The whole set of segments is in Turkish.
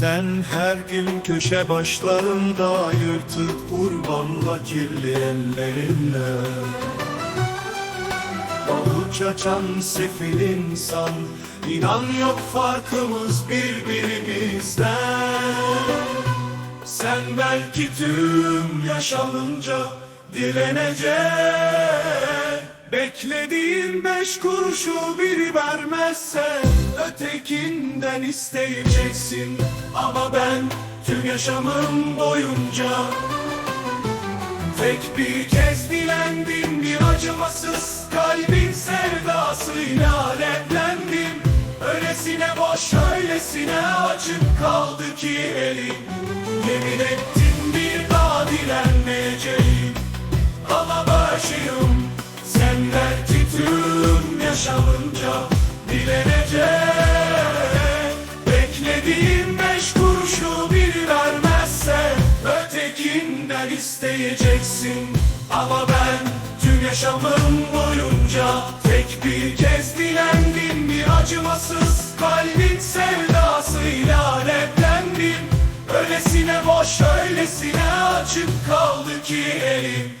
Sen her gün köşe başlarında yırtık kurbanla kirli ellerinle. Avuç açan sefil insan İnan yok farkımız birbirimizden. Sen belki tüm yaşanınca dilenecek Beklediğin beş kuruşu biri vermezse Ötekinden isteyeceksin. Ama ben tüm yaşamım boyunca Tek bir kez dilendim bir acımasız kalbin sevdasıyla alevlendim. Öylesine boş öylesine açık kaldı ki elim. Yemin ettim bir daha dilenmeyeceğim. Ama belki yaşamınca dilenecek. Beklediğim beş kuruşu bir vermezse Ötekinden isteyeceksin. Ama ben tüm yaşamım boyunca Tek bir kez dilendim bir acımasız Kalbin sevdasıyla alevlendim Öylesine boş öylesine açık kaldı ki elim.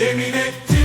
Yemin ettim